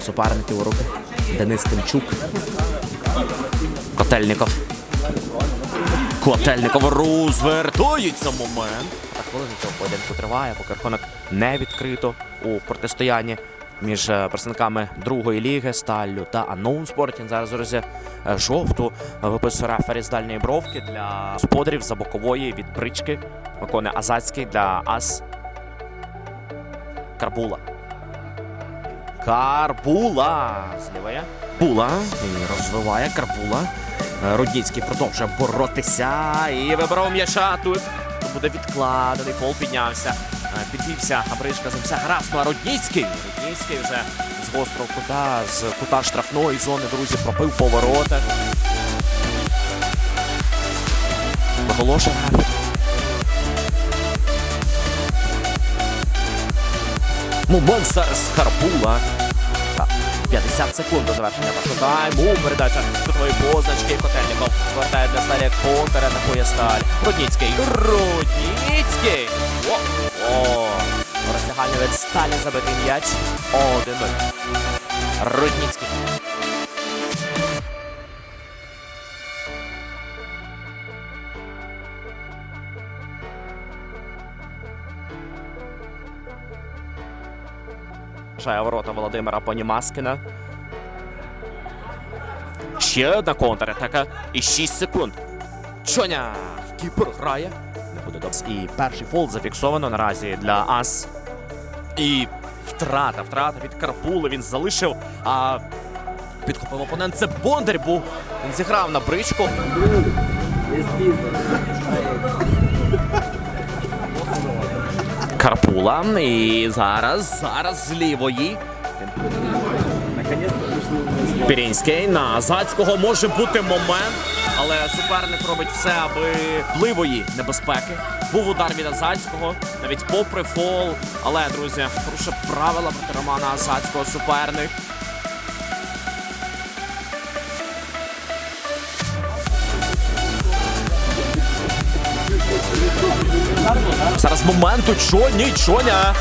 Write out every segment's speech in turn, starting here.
Суперників у руки. Денис Тимчук. Котельников. Котельников розвертується момент. Так хвилину цього поєдинку триває, поки рахунок не відкрито у протистоянні між е, представниками другої ліги Сталлю та Unknown Sporting. Зараз друзі, е, жовту виписує рефері з дальньої бровки для господарів за бокової від брички. Виконує Азацький для Ас Карбула. Карбула! Зліває. Була. І розвиває Карбула. Е, Рудніцький продовжує боротися. І вибрав м'яча тут. Буде відкладений. Фол піднявся. Е, Підвівся Абришка за гаразд. Ну а Рудніцький. Рудніцький вже з гострого кута, з кута штрафної зони, друзі, пробив поворота. Оголошує графік. Момент Харпула. Карбула. Так, 50 секунд до завершення першого тайму. Передача кутової позначки. Котельников повертає для сталі контра на сталь. Рудніцький. Рудніцький. О, о. Розтягання від сталі забитий м'яч. 1-0. Рудніцький. Шає ворота Володимира Понімаскіна. Ще одна контратака. І 6 секунд. Чоня! Кіпер грає. Не буде добре. І перший фол зафіксовано наразі для Ас. І втрата, втрата від Карпули. Він залишив. А підхопив опонент. Це Бондар був. Він зіграв на бричку. Карпула. І зараз, зараз з лівої. Пірінський на Азацького може бути момент, але суперник робить все, аби пливої небезпеки. Був удар від Азацького, навіть попри фол. Але, друзі, порушив правила проти Романа Азацького суперник. Зараз моменту Чоні, Чоня.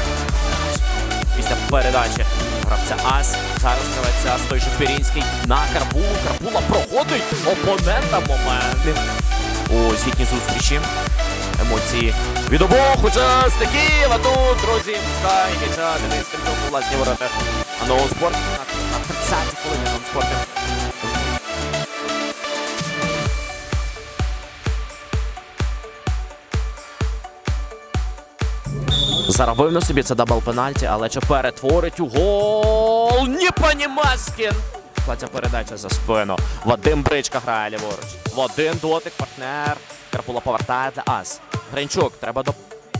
Після передачі гравця Ас. Зараз гравець той же Пірінський на Карбулу. Карбула проходить опонента момент. У звітній зустрічі. Емоції від обох учасників. А тут, друзі, Скай, Денис Тимчук, власні ворота. А спорт на 30 хвилин новий Заробив на собі це дабл пенальті, але чи перетворить у гол? Ні, пані Маскін! Ця передача за спину. Вадим Бричка грає ліворуч. В один дотик партнер. Карпула повертає для Ас. Гринчук, треба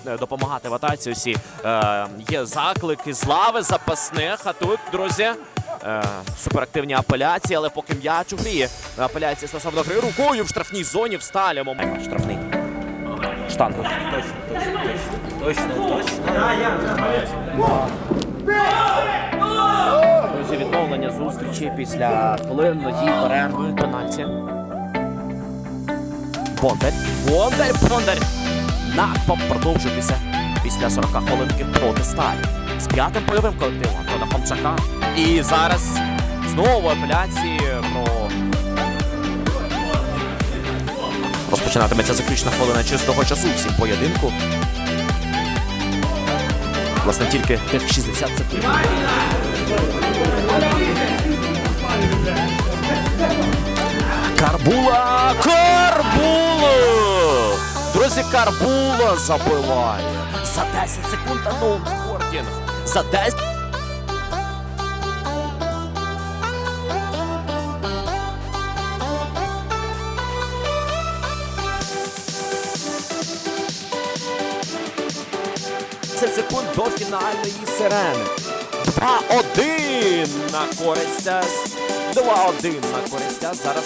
е, допомагати в атаці. Усі е, є заклики з лави запасних. А тут, друзі, е, суперактивні апеляції, але поки м'яч у грі. Апеляції стосовно гри рукою в штрафній зоні в сталі. Момент штрафний. Штангу. Друзі, відновлення зустрічі після хвилинної перерви пенальті. Бондар. Бондар, Бондар. Надпоп продовжитися після 40 хвилинки проти сталі. З п'ятим бойовим колективом Антона Хомчака. І зараз знову апеляції про. Розпочинатиметься заключна хвилина чистого часу всім поєдинку. Власне, тільки тих 60 секунд. Карбула! Карбула! Друзі, Карбула забиває. За 10 секунд новому спортінг. За 10. Це секунд до фінальної сирени. 2-1 на користь. Ас. 2-1 на користь. Зараз